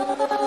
you.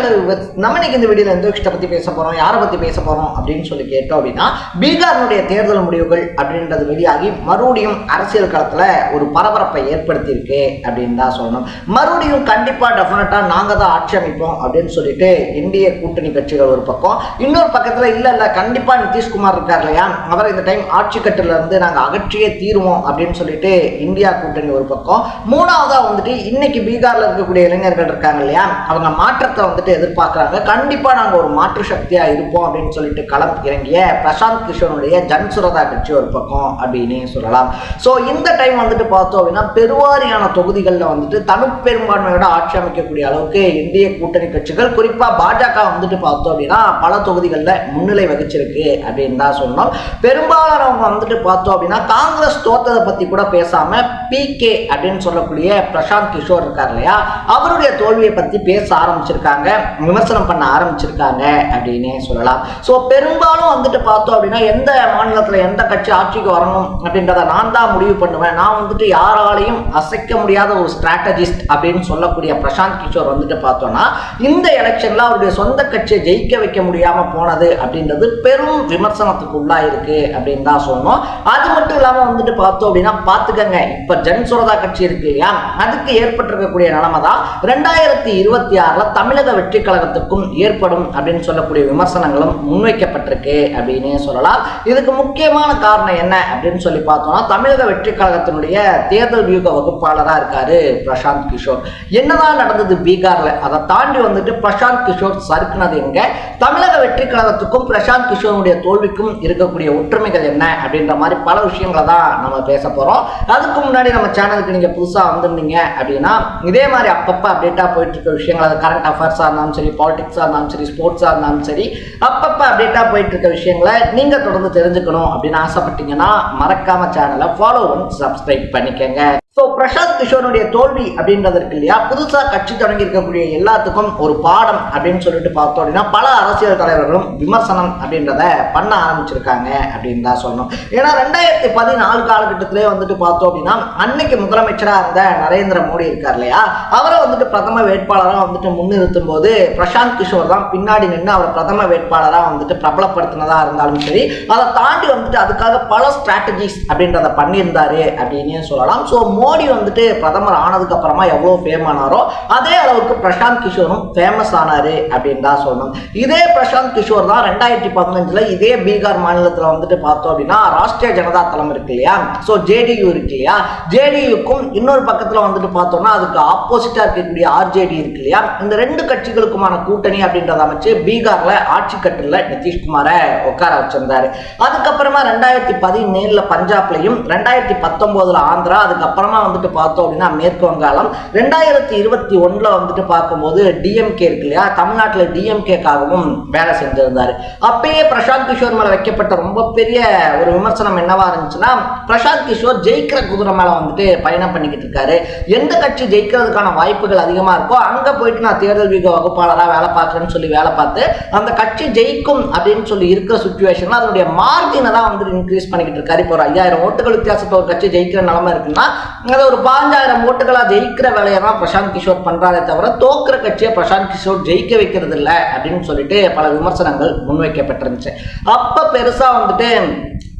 Hello விவத் நம்ம இன்னைக்கு இந்த வீடியோவில் எந்த விஷயத்தை பற்றி பேச போகிறோம் யாரை பற்றி பேச போகிறோம் அப்படின்னு சொல்லி கேட்டோம் அப்படின்னா பீகாரினுடைய தேர்தல் முடிவுகள் அப்படின்றது வெளியாகி மறுபடியும் அரசியல் களத்தில் ஒரு பரபரப்பை ஏற்படுத்தியிருக்கு அப்படின்னு தான் சொல்லணும். மறுபடியும் கண்டிப்பாக டெஃபினட்டாக நாங்கள் தான் ஆட்சி அமைப்போம் அப்படின்னு சொல்லிட்டு இந்திய கூட்டணி கட்சிகள் ஒரு பக்கம். இன்னொரு பக்கத்தில் இல்லை இல்லை கண்டிப்பாக நிதிஷ்குமார் இருக்கார் இல்லையா? அவரை இந்த டைம் ஆட்சி கட்டிலிருந்து நாங்கள் அகற்றியே தீருவோம் அப்படின்னு சொல்லிட்டு இந்தியா கூட்டணி ஒரு பக்கம். மூணாவதாக வந்துட்டு இன்னைக்கு பீகாரில் இருக்கக்கூடிய இளைஞர்கள் இருக்காங்க இல்லையா? அவங்க மாற்றத்தை வந்துட்டு எதிர்பார்க்குறாங்க. கண்டிப்பாக நாங்கள் ஒரு மாற்று சக்தியாக இருப்போம் அப்படின்னு சொல்லிட்டு களம் இறங்கிய பிரசாந்த் கிஷோருடைய ஜன்சுரதா கட்சி ஒரு பக்கம் அப்படின்னு சொல்லலாம். ஸோ இந்த டைம் வந்துட்டு பார்த்தோம் அப்படின்னா பெருவாரியான தொகுதிகளில் வந்துட்டு தனிப்பெரும்பான்மையோட ஆட்சி அமைக்கக்கூடிய அளவுக்கு இந்திய கூட்டணி கட்சிகள் குறிப்பாக பாஜக வந்துட்டு பார்த்தோம் அப்படின்னா பல தொகுதிகளில் முன்னிலை வகிச்சிருக்கு அப்படின்னு தான் சொன்னோம் பெரும்பாலானவங்க வந்துட்டு பார்த்தோம் அப்படின்னா காங்கிரஸ் தோத்ததை பற்றி கூட பேசாமல் பிகே அப்படின்னு சொல்லக்கூடிய பிரசாந்த் கிஷோர் இருக்கார் இல்லையா? அவருடைய தோல்வியை பற்றி பேச ஆரம்பிச்சிருக்காங்க விமர்சனம் பண்ண ஆரம்பிச்சிருக்காங்க அப்படின்னே சொல்லலாம். ஸோ பெரும்பாலும் வந்துட்டு பார்த்தோம் அப்படின்னா எந்த மாநிலத்தில் எந்த கட்சி ஆட்சிக்கு வரணும் அப்படின்றத நான் தான் முடிவு பண்ணுவேன். நான் வந்துட்டு யாராலையும் அசைக்க முடியாத ஒரு ஸ்ட்ராட்டஜிஸ்ட் அப்படின்னு சொல்லக்கூடிய பிரசாந்த் கிஷோர் வந்துட்டு பார்த்தோம்னா இந்த எலெக்ஷனில் அவருடைய சொந்த கட்சியை ஜெயிக்க வைக்க முடியாமல் போனது அப்படின்றது பெரும் விமர்சனத்துக்கு உள்ளாயிருக்கு அப்படின்னு தான் சொன்னோம் அது மட்டும் இல்லாமல் வந்துட்டு பார்த்தோம் அப்படின்னா பார்த்துக்கங்க இப்போ ஜன் சுரதா கட்சி இருக்கு இல்லையா? அதுக்கு ஏற்பட்டிருக்கக்கூடிய நிலைமை தான் ரெண்டாயிரத்தி இருபத்தி ஆறுல தமிழக வெற்றி கழகத்துக்கும் ஏற்படும் அப்படின்னு சொல்லக்கூடிய விமர்சனங்களும் முன்வைக்கப்பட்டிருக்கு அப்படின்னு சொல்லலாம். இதுக்கு முக்கியமான காரணம் என்ன அப்படின்னு சொல்லி பார்த்தோம்னா தமிழக வெற்றி கழகத்தினுடைய தேர்தல் வியூக வகுப்பாளராக இருக்காரு பிரசாந்த் கிஷோர். என்னதான் நடந்தது பீகார்ல அதை தாண்டி வந்துட்டு பிரசாந்த் கிஷோர் சறுக்குனது எங்க? தமிழக வெற்றி கழகத்துக்கும் பிரசாந்த் கிஷோருடைய தோல்விக்கும் இருக்கக்கூடிய ஒற்றுமைகள் என்ன அப்படின்ற மாதிரி பல விஷயங்களை தான் நம்ம பேச போறோம். அதுக்கு முன்னாடி நம்ம சேனலுக்கு நீங்கள் புதுசாக வந்திருந்தீங்க அப்படின்னா இதே மாதிரி அப்பப்போ அப்டேட்டாக போயிட்டு இருக்க விஷயங்கள் அது கரண்ட் அஃபேர்ஸாக இருந்தாலும் சரி பாலிடிக்ஸாக இருந்தாலும் சரி ஸ்போர்ட்ஸாக இருந்தாலும் சரி அப்பப்போ அப்டேட்டாக போயிட்டு இருக்க விஷயங்களை நீங்கள் தொடர்ந்து தெரிஞ்சுக்கணும் அப்படின்னு ஆசைப்பட்டீங்கன்னா மறக்காம சேனலை ஃபாலோ பண்ணி சப்ஸ்கிரைப் பண்ணிக்கங்க. ஸோ பிரசாந்த் கிஷோருடைய தோல்வி அப்படின்றது இல்லையா? புதுசாக கட்சி தொடங்கி இருக்கக்கூடிய எல்லாத்துக்கும் ஒரு பாடம் அப்படின்னு சொல்லிட்டு பார்த்தோம் அப்படின்னா பல அரசியல் தலைவர்களும் விமர்சனம் அப்படின்றத பண்ண ஆரம்பிச்சிருக்காங்க அப்படின்னு தான் சொல்லணும். ஏன்னா ரெண்டாயிரத்தி பதினாலு காலகட்டத்திலே வந்துட்டு பார்த்தோம் அப்படின்னா அன்னைக்கு முதலமைச்சராக இருந்த நரேந்திர மோடி இருக்கார் இல்லையா? அவரை வந்துட்டு பிரதம வேட்பாளராக வந்துட்டு முன்னிறுத்தும் போது பிரசாந்த் கிஷோர் தான் பின்னாடி நின்று அவர் பிரதம வேட்பாளராக வந்துட்டு பிரபலப்படுத்தினதா இருந்தாலும் சரி அதை தாண்டி வந்துட்டு அதுக்காக பல ஸ்ட்ராட்டஜிஸ் அப்படின்றத பண்ணியிருந்தாரு அப்படின்னு சொல்லலாம். ஸோ மோடி வந்துட்டு பிரதமர் ஆனதுக்கு அப்புறமா எவ்வளோ ஃபேம் ஆனாரோ அதே அளவுக்கு பிரசாந்த் கிஷோரும் ஃபேமஸ் ஆனாரு அப்படின்னு தான் சொல்லணும். இதே பிரசாந்த் கிஷோர் தான் ரெண்டாயிரத்தி பதினஞ்சுல இதே பீகார் மாநிலத்தில் வந்துட்டு பார்த்தோம் அப்படின்னா ராஷ்டிரிய ஜனதா தளம் இருக்கு இல்லையா? ஸோ ஜேடியு இருக்கு இல்லையா? ஜேடியுக்கும் இன்னொரு பக்கத்தில் வந்துட்டு பார்த்தோம்னா அதுக்கு ஆப்போசிட்டாக இருக்கக்கூடிய ஆர்ஜேடி இருக்கு இல்லையா? இந்த ரெண்டு கட்சிகளுக்குமான கூட்டணி அப்படின்றத அமைச்சு பீகார்ல ஆட்சி கட்டில நிதிஷ்குமாரை உட்கார வச்சிருந்தாரு. அதுக்கப்புறமா ரெண்டாயிரத்தி பதினேழுல பஞ்சாப்லையும் ரெண்டாயிரத்தி பத்தொன்பதுல ஆந்திரா அதுக்கப்புறம் வந்துட்டு பார்த்தோம் அப்படின்னா மேற்கு வங்காளம். ரெண்டாயிரத்தி இருபத்தி ஒண்ணுல வந்துட்டு பார்க்கும்போது டிஎம்கே இருக்கு இல்லையா? தமிழ்நாட்டில் டிஎம்கேக்காகவும் வேலை செஞ்சிருந்தாரு. அப்பயே பிரசாந்த் கிஷோர் மேலே வைக்கப்பட்ட ரொம்ப பெரிய ஒரு விமர்சனம் என்னவா இருந்துச்சுன்னா பிரசாந்த் கிஷோர் ஜெயிக்கிற குதிரை மேல வந்துட்டு பயணம் பண்ணிக்கிட்டு இருக்காரு. எந்த கட்சி ஜெயிக்கிறதுக்கான வாய்ப்புகள் அதிகமா இருக்கோ அங்கே போயிட்டு நான் தேர்தல் வீக வகுப்பாளராக வேலை பார்க்குறேன்னு சொல்லி வேலை பார்த்து அந்த கட்சி ஜெயிக்கும் அப்படின்னு சொல்லி இருக்கிற சுச்சுவேஷன் அதனுடைய மார்ஜினை தான் வந்துட்டு இன்க்ரீஸ் பண்ணிக்கிட்டு இருக்காரு. இப்போ ஒரு ஐயாயிரம் ஓட்டுகள் வித்தியாசத்தை ஒரு கட்சி ஜெயிக்கிற நிலமை இருக்குன்னா அதை ஒரு பாஞ்சாயிரம் ஓட்டுகளாக ஜெயிக்கிற வேலையை தான் பிரசாந்த் கிஷோர் பண்ணுறாரே தவிர தோக்குற கட்சியை பிரசாந்த் கிஷோர் ஜெயிக்க வைக்கிறது இல்லை அப்படின்னு சொல்லிட்டு பல விமர்சனங்கள் முன்வைக்கப்பட்டிருந்துச்சு. அப்போ பெருசா வந்துட்டு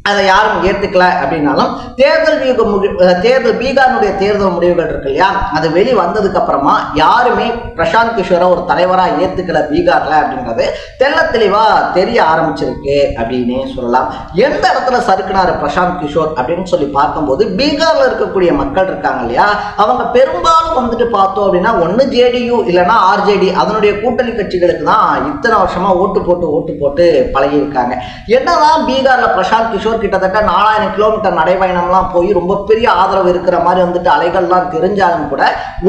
அதை யாரும் ஏற்றுக்கல அப்படின்னாலும் தேர்தல் வியூக முடி தேர்தல் பீகாரினுடைய தேர்தல் முடிவுகள் இருக்கு இல்லையா? அது வெளி வந்ததுக்கு அப்புறமா யாருமே பிரசாந்த் கிஷோரை ஒரு தலைவராக ஏற்றுக்கல பீகார்ல அப்படின்றது தெல்ல தெளிவா தெரிய ஆரம்பிச்சிருக்கு அப்படின்னு சொல்லலாம். எந்த இடத்துல சறுக்குனாரு பிரசாந்த் கிஷோர் அப்படின்னு சொல்லி பார்க்கும்போது பீகார்ல இருக்கக்கூடிய மக்கள் இருக்காங்க இல்லையா? அவங்க பெரும்பாலும் வந்துட்டு பார்த்தோம் அப்படின்னா ஒன்று ஜேடியு இல்லைன்னா ஆர்ஜேடி அதனுடைய கூட்டணி கட்சிகளுக்கு தான் இத்தனை வருஷமா ஓட்டு போட்டு ஓட்டு போட்டு பழகியிருக்காங்க. என்னதான் பீகார்ல பிரசாந்த் கிஷோர் கிட்டத்தட்ட நாலாயிரம் கிலோமீட்டர் நடைபயணம்லாம் போய் ரொம்ப பெரிய ஆதரவு இருக்கிற மாதிரி வந்துட்டு அலைகள்லாம் தெரிஞ்சாலும் கூட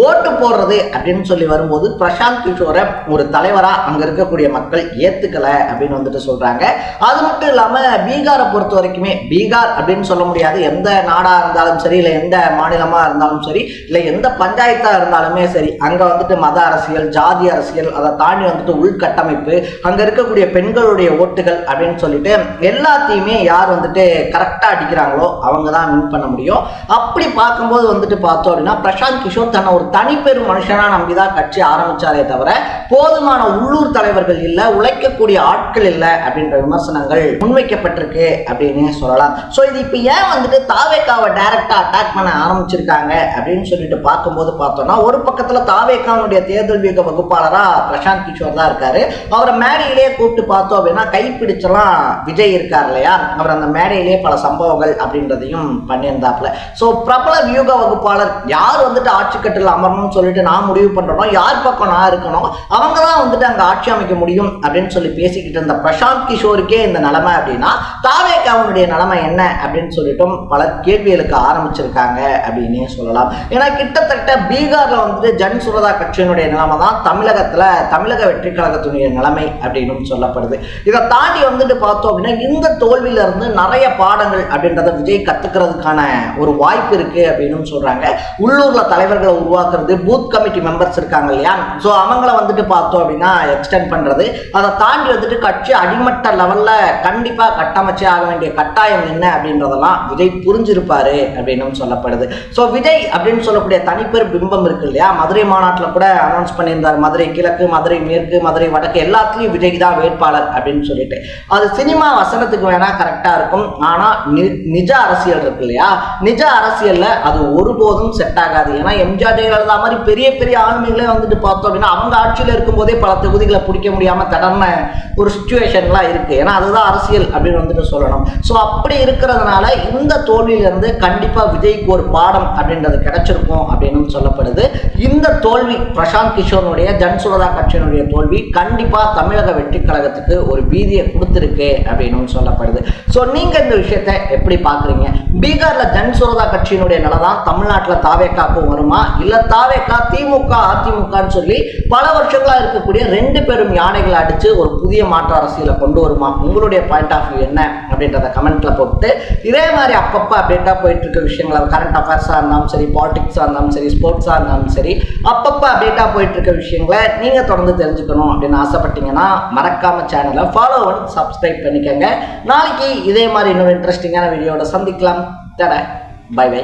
ஓட்டு போடுறது அப்படின்னு சொல்லி வரும்போது பிரசாந்த் கிஷோரை ஒரு தலைவரா அங்க இருக்கக்கூடிய மக்கள் ஏத்துக்கல அப்படின்னு வந்துட்டு சொல்றாங்க. அது மட்டும் இல்லாம பீகாரை பொறுத்த வரைக்குமே பீகார் அப்படின்னு சொல்ல முடியாது. எந்த நாடா இருந்தாலும் சரி இல்லை எந்த மாநிலமா இருந்தாலும் சரி இல்லை எந்த பஞ்சாயத்தா இருந்தாலுமே சரி அங்க வந்துட்டு மத அரசியல் ஜாதி அரசியல் அதை தாண்டி வந்துட்டு உள்கட்டமைப்பு அங்க இருக்கக்கூடிய பெண்களுடைய ஓட்டுகள் அப்படின்னு சொல்லிட்டு எல்லாத்தையுமே யார் வந்துட்டு வந்துட்டு கரெக்டாக அடிக்கிறாங்களோ அவங்க தான் வின் பண்ண முடியும். அப்படி பார்க்கும்போது வந்துட்டு பார்த்தோம் அப்படின்னா பிரசாந்த் கிஷோர் தன்னை ஒரு தனிப்பெரும் மனுஷனாக நம்பி தான் கட்சி ஆரம்பிச்சாரே தவிர போதுமான உள்ளூர் தலைவர்கள் இல்லை உழைக்கக்கூடிய ஆட்கள் இல்லை அப்படின்ற விமர்சனங்கள் முன்வைக்கப்பட்டிருக்கு அப்படின்னு சொல்லலாம். ஸோ இது இப்போ ஏன் வந்துட்டு தாவேக்காவை டைரக்டாக அட்டாக் பண்ண ஆரம்பிச்சிருக்காங்க அப்படின்னு சொல்லிட்டு பார்க்கும்போது பார்த்தோம்னா ஒரு பக்கத்தில் தாவேக்காவுடைய தேர்தல் வியூக வகுப்பாளராக பிரசாந்த் கிஷோர் தான் இருக்காரு. அவரை மேடையிலேயே கூப்பிட்டு பார்த்தோம் அப்படின்னா கைப்பிடிச்செல்லாம் விஜய் இருக்கார் இல்லையா? அவர் அந்த மேடையிலே பல சம்பவங்கள் அப்படின்றதையும் பண்ணியிருந்தாப்புல. ஸோ பிரபல வியூக வகுப்பாளர் யார் வந்துட்டு ஆட்சி கட்டில் அமரணும்னு சொல்லிட்டு நான் முடிவு பண்றனோ யார் பக்கம் நான் இருக்கணும் அவங்க தான் வந்துட்டு அங்கே ஆட்சி அமைக்க முடியும் அப்படின்னு சொல்லி பேசிக்கிட்டு இருந்த பிரசாந்த் கிஷோருக்கே இந்த நிலைமை அப்படின்னா தாவேக்காவுடைய நிலைமை என்ன அப்படின்னு சொல்லிட்டும் பல கேள்விகளுக்கு ஆரம்பிச்சிருக்காங்க அப்படின்னே சொல்லலாம். ஏன்னா கிட்டத்தட்ட பீகார்ல வந்துட்டு ஜன் சுரதா கட்சியினுடைய நிலைமை தான் தமிழகத்துல தமிழக வெற்றி கழகத்தினுடைய நிலைமை அப்படின்னு சொல்லப்படுது. இதை தாண்டி வந்துட்டு பார்த்தோம் அப்படின்னா இந்த தோல்வியில இருந்து நிறைய பாடங்கள் அப்படின்றத விஜய் கத்துக்கிறதுக்கான ஒரு வாய்ப்பு இருக்கு அப்படின்னு சொல்றாங்க. உள்ளூர்ல தலைவர்களை உருவாக்குறது பூத் கமிட்டி மெம்பர்ஸ் இருக்காங்க இல்லையா? ஸோ அவங்கள வந்துட்டு பார்த்தோம் அப்படின்னா எக்ஸ்டெண்ட் பண்றது. அதை தாண்டி வந்துட்டு கட்சி அடிமட்ட லெவல்ல கண்டிப்பா கட்டமைச்சே ஆக வேண்டிய கட்டாயம் என்ன அப்படின்றதெல்லாம் விஜய் புரிஞ்சிருப்பாரு அப்படின்னு சொல்லப்படுது. ஸோ விஜய் அப்படின்னு சொல்லக்கூடிய தனிப்பெரும் பிம்பம் இருக்கு இல்லையா? மதுரை மாநாட்டில் கூட அனௌன்ஸ் பண்ணியிருந்தார். மதுரை கிழக்கு மதுரை மேற்கு மதுரை வடக்கு எல்லாத்துலேயும் விஜய் தான் வேட்பாளர் அப்படின்னு சொல்லிட்டு. அது சினிமா வசனத்துக்கு வேணா கரெக்டாக இருக்கும். இருக்கும் ஆனால் நி- நிஜ அரசியல் இருக்கு இல்லையா? நிஜ அரசியலில் அது ஒருபோதும் செட் ஆகாது. ஏன்னா எம்ஜிஆர் ஜெயலலிதா மாதிரி பெரிய பெரிய ஆளுமைகளே வந்துட்டு பார்த்தோம் அப்படின்னா அவங்க ஆட்சியில் இருக்கும்போதே பல தொகுதிகளை பிடிக்க முடியாமல் தடர்ன ஒரு சுச்சுவேஷன்லாம் இருக்குது ஏன்னா அதுதான் அரசியல் அப்படின்னு வந்துட்டு சொல்லணும். ஸோ அப்படி இருக்கிறதுனால இந்த தோல்வியிலிருந்து கண்டிப்பாக விஜய்க்கு ஒரு பாடம் அப்படின்றது கிடைச்சிருக்கும் அப்படின்னு சொல்லப்படுது. இந்த தோல்வி பிரசாந்த் கிஷோனுடைய ஜன்சுரதா கட்சியினுடைய தோல்வி கண்டிப்பாக தமிழக வெற்றி கழகத்துக்கு ஒரு பீதியை கொடுத்துருக்கு அப்படின்னு சொல்லப்படுது. ஸோ நீங்க இந்த விஷயத்த எப்படி பாக்குறீங்க? பீகார்ல ஜன்சுரதா கட்சியினுடைய நிலை தமிழ்நாட்டுல தாவேக்காக்கும் வருமா? இல்ல தாவேக்கா திமுக அதிமுகன்னு சொல்லி பல வருஷங்களா இருக்கக்கூடிய ரெண்டு பேரும் யானைகளை அடிச்சு ஒரு புதிய மாற்று அரசியலை கொண்டு வருமா? உங்களுடைய பாயிண்ட் ஆஃப் வியூ என்ன அப்படின்றத கமெண்ட்ல போட்டு இதே மாதிரி அப்பப்போ அப்டேட்டா போயிட்டு இருக்க விஷயங்களை கரண்ட் அஃபேர்ஸா இருந்தாலும் சரி பாலிடிக்ஸா இருந்தாலும் சரி ஸ்போர்ட்ஸா இருந்தாலும் சரி அப்பப்போ அப்டேட்டா போயிட்டு இருக்க விஷயங்களை நீங்க தொடர்ந்து தெரிஞ்சுக்கணும் அப்படின்னு ஆசைப்பட்டீங்கன்னா மறக்காம சேனலை ஃபாலோ பண்ணி சப்ஸ்கிரைப் பண்ணிக்கோங்க. நாளைக்கு இதே மாதிரி மாதிரி இன்னொரு இன்ட்ரெஸ்டிங்கான வீடியோட சந்திக்கலாம். தட பை பை